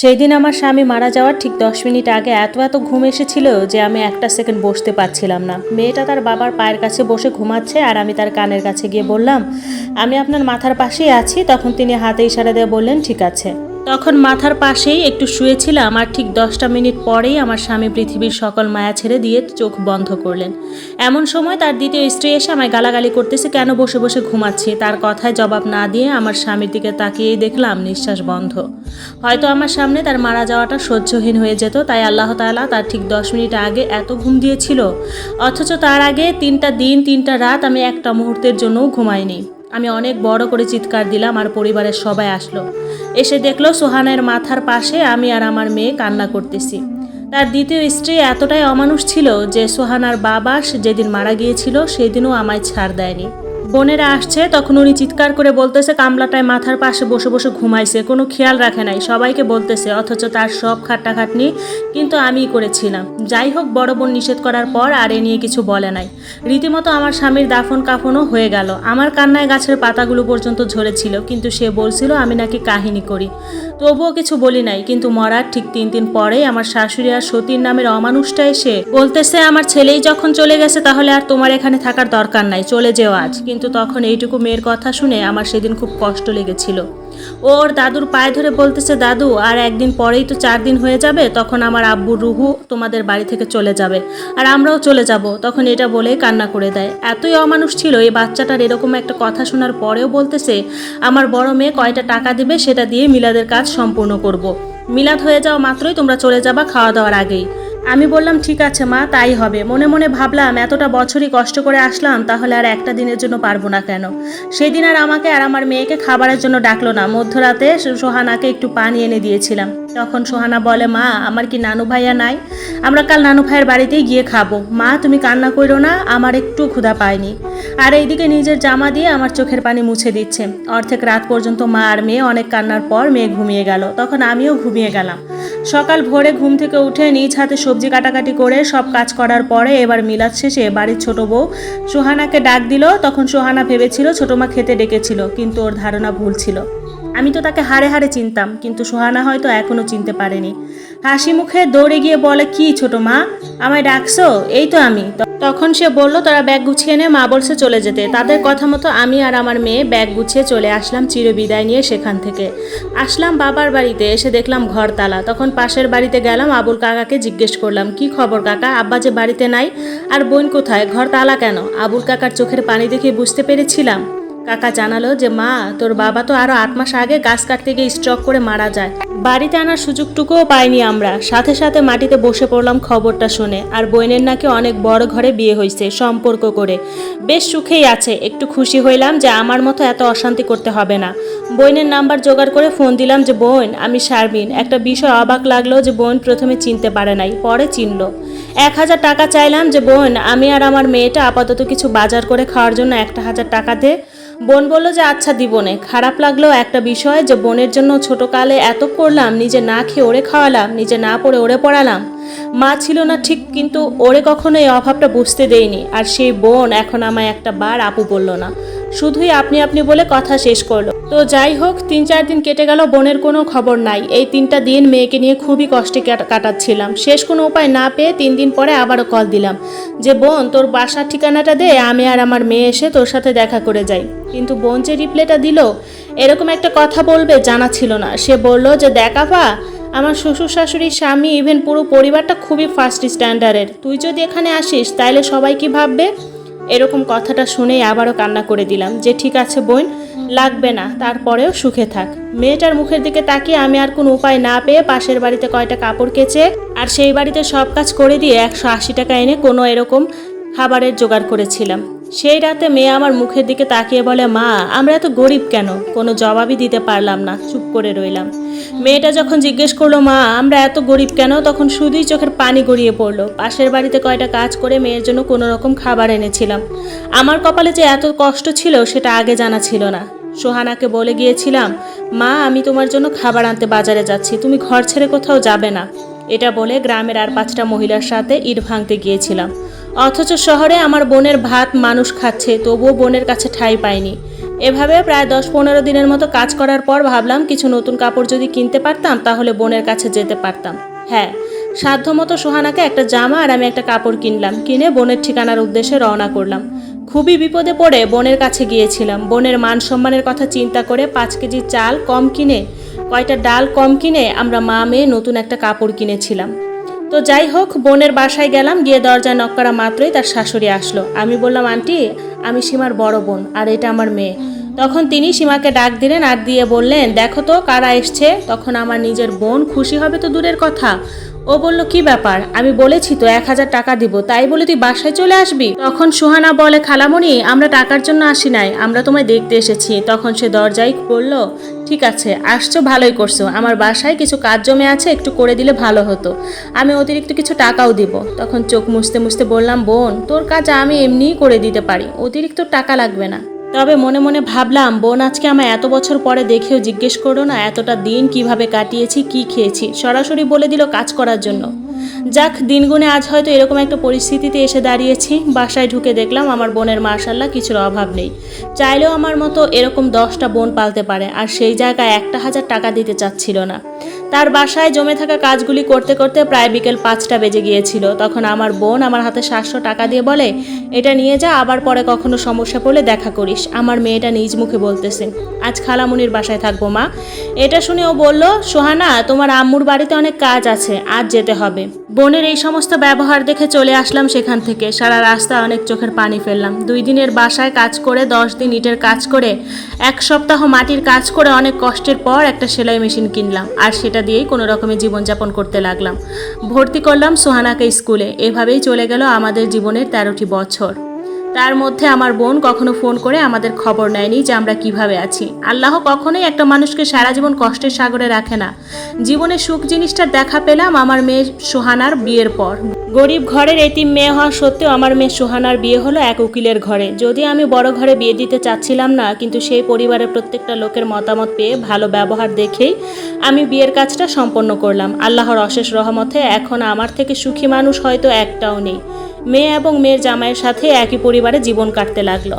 সেই দিন আমার স্বামী মারা যাওয়ার ঠিক দশ মিনিট আগে এত এত ঘুম এসেছিল যে আমি একটা সেকেন্ড বসতে পারছিলাম না। মেয়েটা তার বাবার পায়ের কাছে বসে ঘুমাচ্ছে আর আমি তার কানের কাছে গিয়ে বললাম, আমি আপনার মাথার পাশেই আছি। তখন তিনি হাতে ইশারা দিয়ে বললেন, ঠিক আছে। তখন মাথার পাশেই একটু শুয়েছিলাম আর ঠিক দশটা মিনিট পরেই আমার স্বামী পৃথিবীর সকল মায়া ছেড়ে দিয়ে চোখ বন্ধ করলেন। এমন সময় তার দ্বিতীয় স্ত্রী এসে আমায় গালাগালি করতেছে, কেন বসে বসে ঘুমাচ্ছি? তার কথায় জবাব না দিয়ে আমার স্বামীর দিকে তাকিয়েই দেখলাম নিঃশ্বাস বন্ধ। হয়তো আমার সামনে তার মারা যাওয়াটা সহ্যহীন হয়ে যেত, তাই আল্লাহ তাআলা তার ঠিক দশ মিনিট আগে এত ঘুম দিয়েছিল। অথচ তার আগে তিনটা দিন, তিনটা রাত আমি একটা মুহূর্তের জন্যও ঘুমাইনি। আমি অনেক বড় করে চিৎকার দিলাম আর পরিবারের সবাই আসলো। এসে দেখল সোহানের মাথার পাশে আমি আর আমার মেয়ে কান্না করতেছি। তার দ্বিতীয় স্ত্রী এতটাই অমানুষ ছিল যে সোহানার বাবা যেদিন মারা গিয়েছিল সেদিনও আমায় ছাড় দেয়নি। বোনেরা আসছে, তখন উনি চিৎকার করে বলতেছে, কামলাটায় মাথার পাশে বসে বসে ঘুমাইছে, কোনো খেয়াল রাখে নাই। সবাইকে বলতেছে, অথচ তার সব খাট্টাখাটনি কিন্তু আমিই করেছিলাম যাই হোক, বড় বোন নিষেধ করার পর আর এ নিয়ে কিছু বলে নাই। রীতিমতো আমার স্বামীর দাফন কাফনও হয়ে গেল। আমার কান্নায় গাছের পাতাগুলো পর্যন্ত ঝরেছিল, কিন্তু সে বলছিল, আমি নাকি কাহিনী করি। তবুও কিছু বলি নাই, কিন্তু মরার ঠিক তিন দিন পরেই আমার শাশুড়ি আর সতীর নামের অমানুষটা এসে বলতেছে, আমার ছেলেই যখন চলে গেছে, তাহলে আর তোমার এখানে থাকার দরকার নাই, চলে যেও আজ। কিন্তু তখন এইটুকু মেয়ের কথা শুনে আমার সেদিন খুব কষ্ট লেগেছিল। ওর দাদুর পায়ে ধরে বলতেছে, দাদু, আর একদিন পরেই তো চার দিন হয়ে যাবে, তখন আমার আব্বুর রুহু তোমাদের বাড়ি থেকে চলে যাবে, আর আমরাও চলে যাব। তখন এটা বলেই কান্না করে দেয়। এতই অমানুষ ছিল, এই বাচ্চাটার এরকম একটা কথা শোনার পরেও বলতেছে, আমার বড় মেয়ে কয়টা টাকা দেবে সেটা দিয়ে মিলাদের কাজ সম্পূর্ণ করব। মিলাদ হয়ে যাওয়া মাত্রই তোমরা চলে যাবা খাওয়া দাওয়ার আগেই। আমি বললাম, ঠিক আছে মা, তাই হবে। মনে মনে ভাবলাম, এতটা বছরই কষ্ট করে আসলাম, তাহলে আর একটা দিনের জন্য পারব না কেন? সেদিন আর আমাকে আর আমার মেয়েকে খাবারের জন্য ডাকলো না। মধ্যরাতে সোহানাকে একটু পানি এনে দিয়েছিলাম। তখন সোহানা বলে, মা, আমার কি নানু ভাইয়া নাই? আমরা কাল নানু ভাইয়ের বাড়িতেই গিয়ে খাব। মা, তুমি কান্না করো না, আমার একটু ক্ষুধা পায়নি। আর এইদিকে নিজের জামা দিয়ে আমার চোখের পানি মুছে দিচ্ছে। অর্ধেক রাত পর্যন্ত মা আর মেয়ে অনেক কান্নার পর মেয়ে ঘুমিয়ে গেল। তখন আমিও ঘুমিয়ে গেলাম। সকাল ভোরে ঘুম থেকে উঠে নিজ হাতে সবজি কাটাকাটি করে সব কাজ করার পরে এবার মিলাদ শেষে বাড়ির ছোট বউ সোহানাকে ডাক দিল। তখন সোহানা ভেবেছিল ছোট মা খেতে ডেকেছিল, কিন্তু ওর ধারণা ভুল ছিল। আমি তো তাকে হারে হারে চিনতাম, কিন্তু সোহানা হয়তো এখনও চিনতে পারেনি। হাসি মুখে দৌড়ে গিয়ে বলে, কি ছোট মা, আমায় ডাকছো? এই তো আমি। তখন সে বলল, তারা ব্যাগ গুছিয়ে নে, মা বলছে চলে যেতে। তাদের কথা মতো আমি আর আমার মেয়ে ব্যাগ গুছিয়ে চলে আসলাম চিরবিদায় নিয়ে সেখান থেকে। আসলাম বাবার বাড়িতে, এসে দেখলাম ঘর তালা তখন পাশের বাড়িতে গেলাম, আবুল কাকাকে জিজ্ঞেস করলাম, কি খবর কাকা? আব্বা যে বাড়িতে নাই, আর বোন কোথায়? ঘর তালা কেন? আবুল কাকার চোখের পানি দেখে বুঝতে পেরেছিলাম। কাকা জানালো যে, মা, তোর বাবা তো আরও আট মাস আগে গাছ কাটতে গিয়ে স্ট্রক করে মারা যায়। বাড়িতে আনার সুযোগটুকুও পাইনি আমরা। সাথে সাথে মাটিতে বসে পড়লাম খবরটা শুনে। আর বইনের নাকি অনেক বড় ঘরে বিয়ে হয়েছে সম্পর্ক করে। বেশ সুখেই আছে। একটু খুশি হইলাম যে, আমার মতো এত অশান্তি করতে হবে না। বইনের নাম্বার জোগাড় করে ফোন দিলাম যে, বোন, আমি শারমিন। একটা বিষয় অবাক লাগল যে, বোন প্রথমে চিনতে পারে নাই, পরে চিনল। এক হাজার টাকা চাইলাম যে, বোন, আমি আর আমার মেয়েটা আপাতত কিছু বাজার করে খাওয়ার জন্য একটা হাজার টাকা দে। বোন বলল যে আচ্ছা দিবনে, খারাপ লাগল একটা বিষয় যে, বোনের জন্য ছোটকালে এত করলাম, নিজে না খেয়ে ওরে খাওয়ালাম, নিজে না পড়ে ওরে পড়ালাম। মা ছিল না ঠিক, কিন্তু ওরে কখনো এই অভাবটা বুঝতে দেয়নি। আর সেই বোন এখন আমায় একটা বার আপু বলল না। শুধুই আপনি আপনি বলে কথা শেষ করল। তো যাই হোক, তিন চার দিন কেটে গেল, বোনের কোনো খবর নাই। এই তিনটা দিন মেয়েকে নিয়ে খুবই কষ্টে কাট- কাটাচ্ছিলাম। শেষ কোনো উপায় না পেয়ে তিন দিন পরে আবারও কল দিলাম। যে, বোন, তোর বাসার ঠিকানাটা দে, আমি আর আমার মেয়ে এসে তোর সাথে দেখা করে যাই। কিন্তু বোন যে রিপ্লাইটা দিল, এরকম একটা কথা বলবে জানা ছিল না। সে বলল যে দেখাফা আমার শ্বশুর শাশুড়ি, স্বামী ইভেন পুরো পরিবারটা খুবই ফার্স্ট স্ট্যান্ডার্ডের তুই যদি এখানে আসিস, তাইলে সবাই কি ভাববে? এরকম কথাটা শুনেই আবারও কান্না করে দিলাম। যে, ঠিক আছে, বোন লাগবে না, তারপরেও সুখে থাক। মেয়েটার মুখের দিকে তাকিয়ে আমি আর কোনো উপায় না পেয়ে পাশের বাড়িতে কয়টা কাপড় কেচে আর সেই বাড়িতে সব কাজ করে দিয়ে একশো আশি টাকা এনে কোনো এরকম খাবারের জোগাড় করেছিলাম। সেই রাতে মেয়ে আমার মুখের দিকে তাকিয়ে বলে, মা, আমরা এত গরিব কেন? কোনো জবাবই দিতে পারলাম না, চুপ করে রইলাম। মেয়েটা যখন জিজ্ঞেস করল, মা, আমরা এত গরিব কেন? তখন শুধুই চোখের পানি গড়িয়ে পড়ল। পাশের বাড়িতে কয়টা কাজ করে মেয়ের জন্য কোনো রকম খাবার এনেছিলাম। আমার কপালে যে এত কষ্ট ছিল, সেটা আগে জানা ছিল না। সোহানাকে বলে গিয়েছিলাম, মা, আমি তোমার জন্য খাবার আনতে বাজারে যাচ্ছি, তুমি ঘর ছেড়ে কোথাও যাবে না। এটা বলে গ্রামের আর পাঁচটা মহিলার সাথে ইট ভাঙতে গিয়েছিলাম। অথচ শহরে আমার বোনের ভাত মানুষ খাচ্ছে, তবুও বোনের কাছে ঠাঁই পাইনি। এভাবে প্রায় দশ পনেরো দিনের মতো কাজ করার পর ভাবলাম, কিছু নতুন কাপড় যদি কিনতে পারতাম, তাহলে বোনের কাছে যেতে পারতাম। হ্যাঁ সাধ্যমতো সোহানাকে একটা জামা আর আমি একটা কাপড় কিনলাম, কিনে বোনের ঠিকানার উদ্দেশ্যে রওনা করলাম। খুবই বিপদে পড়ে বোনের কাছে গিয়েছিলাম। বোনের মান সম্মানের কথা চিন্তা করে পাঁচ কেজি চাল কম কিনে, কয়টা ডাল কম কিনে আমরা মা মেয়ে নতুন একটা কাপড় কিনেছিলাম। তো যাই হোক, বোনের বাসায় গেলাম, গিয়ে দরজায় নক করা মাত্রই তার শাশুড়ি আসলো। আমি বললাম, আন্টি, আমি সীমার বড় বোন আর এটা আমার মেয়ে। তখন তিনি সীমাকে ডাক দিলেন আর দিয়ে বললেন, দেখো তো কারা এসছে। তখন আমার নিজের বোন খুশি হবে তো দূরের কথা। ও বলল, কি ব্যাপার? আমি বলেছি তো, এক হাজার টাকা দিব। তাই বলে তুই বাসায় চলে আসবি? তখন সুহানা বলে, খালামণি, আমরা টাকার জন্য আসি নাই। আমরা তোমায় দেখতে এসেছি। তখন সে দরজায় বলল, ঠিক আছে, আসছো, ভালোই করছ। আমার বাসায় কিছু কাজ জমে আছে, একটু করে দিলে ভালো হতো। আমি অতিরিক্ত কিছু টাকাও দিব। তখন চোখ মুছতে মুছতে বললাম, বোন, তোর কাজ আমি এমনিই করে দিতে পারি। অতিরিক্ত টাকা লাগবে না। তবে মনে মনে ভাবলাম, বোন আজকে আমার এত বছর পরে দেখেও জিজ্ঞেস করো না, এতটা দিন কীভাবে কাটিয়েছি, কি খেয়েছি, সরাসরি বলে দিল কাজ করার জন্য। যাক দিনগুণে আজ হয়তো এরকম একটা পরিস্থিতিতে এসে দাঁড়িয়েছি, বাসায় ঢুকে দেখলাম আমার বোনের মার্শাল্লাহ কিছুর অভাব নেই। চাইলেও আমার মতো এরকম দশটা বোন পালতে পারে, আর সেই জায়গায় একটা হাজার টাকা দিতে চাচ্ছিল না। তার বাসায় জমে থাকা কাজগুলি করতে করতে প্রায় বিকেল পাঁচটা বেজে গিয়েছিল। তখন আমার বোন আমার হাতে সাতশো টাকা দিয়ে বলে, এটা নিয়ে যা, আবার পরে কখনো সমস্যা পড়লে দেখা করিস। আমার মেয়েটা নিজ মুখে বলতেছে, আজ খালামুনির বাসায় থাকব, মা। এটা শুনে ও বলল, সোহানা, তোমার আম্মুর বাড়িতে অনেক কাজ আছে, আজ যেতে হবে। বোনের এই সমস্ত ব্যবহার দেখে চলে আসলাম সেখান থেকে। সারা রাস্তা অনেক চোখের পানি ফেললাম। দুই দিনের বাসায় কাজ করে, দশ দিন ইটের কাজ করে, এক সপ্তাহ মাটির কাজ করে অনেক কষ্টের পর একটা সেলাই মেশিন কিনলাম। আর সেটা দিয়েই কোনো রকমের জীবনযাপন করতে লাগলাম। ভর্তি করলাম সোহানাকে স্কুলে। এভাবেই চলে গেল আমাদের জীবনের তেরোটি বছর। তার মধ্যে আমার বোন কখনো ফোন করে আমাদের খবর নেয়নি যে আমরা কীভাবে আছি। আল্লাহ কখনোই একটা মানুষকে সারা জীবন কষ্টের সাগরে রাখে না। জীবনে সুখ জিনিসটা দেখা পেলাম আমার মেয়ে সোহানার বিয়ের পর। গরিব ঘরের এতিম মেয়ে হওয়া সত্ত্বেও আমার মেয়ে সোহানার বিয়ে হলো এক উকিলের ঘরে। যদি আমি বড় ঘরে বিয়ে দিতে চাচ্ছিলাম না, কিন্তু সেই পরিবারের প্রত্যেকটা লোকের মতামত পেয়ে ভালো ব্যবহার দেখেই আমি বিয়ের কাজটা সম্পন্ন করলাম। আল্লাহর অশেষ রহমতে এখন আমার থেকে সুখী মানুষ হয়তো একটাও নেই। মেয়ে এবং মেয়ের জামাইয়ের সাথে একই পরিবারে জীবন কাটতে লাগল।